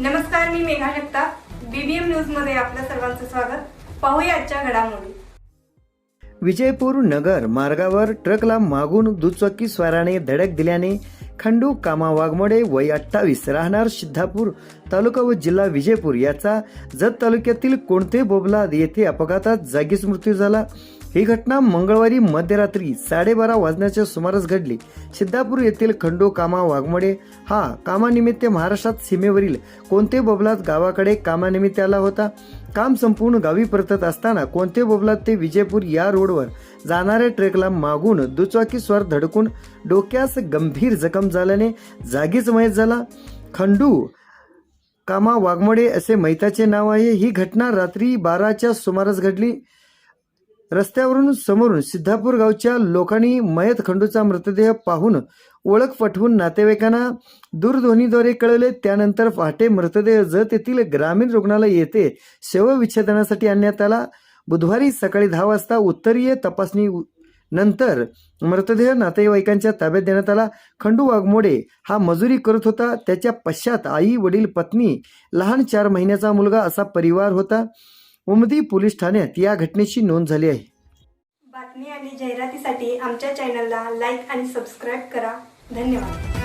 नमस्कार मी मेघा जगताप. बीबीएम न्यूजमध्ये आपलं सर्वांचं स्वागत. पाहूया आजच्या घडामोडी. विजयपूर नगर मार्गावर ट्रकला मागून दुचाकी स्वाराने धडक दिल्याने खंडू कामा वाघमोडे वय अठ्ठावीस राहणार सिद्धापूर तालुका व जिल्हा विजयपूर याचा जत तालुक्यातील कोणते बोबला येथे अपघातात जागीच मृत्यू झाला? ही घटना मंगळवारी मध्यरात्री साडेबारा वाजण्याच्या सुमारास घडली. सिद्धापूर येथील खंडो कामा वाघमोडे हा कामानिमित्त महाराष्ट्रात सीमेवरील कोणते बबलात गावाकडे कामानिमित्त आला होता? काम संपूर्ण गावी परतत असताना कोणते बोबलात ते विजयपूर या रोडवर जाणाऱ्या ट्रेकला मागून दुचाकी स्वर धडकून डोक्यास गंभीर जखम झाल्याने जागीच मयत झाला. खंडू कामा वाघमोडे असे मैताचे नाव आहे. ही घटना रात्री बाराच्या सुमारास घडली. रस्त्यावरून समोरून सिद्धापूर गावच्या लोकांनी मयत खंडूचा मृतदेह पाहून ओळख पटवून नातेवाईकांना दूरध्वनीद्वारे कळवले त्यानंतर पहाटे मृतदेह जत येथील ग्रामीण रुग्णालय येथे शवविच्छेदनासाठी आणण्यात आला. बुधवारी सकाळी दहा वाजता उत्तरीय तपासणी नंतर मृतदेह नातेवाईकांच्या ताब्यात देण्यात आला. खंडू वाघमोडे हा मजुरी करत होता. त्याच्या पश्चात आई वडील पत्नी लहान चार महिन्याचा मुलगा असा परिवार होता. उमदी पोलीस ठाण्यात या घटनेची नोंद झाली आहे. बातमी आणि जाहिरातीसाठी आमच्या चॅनलला लाईक आणि सबस्क्राईब करा. धन्यवाद.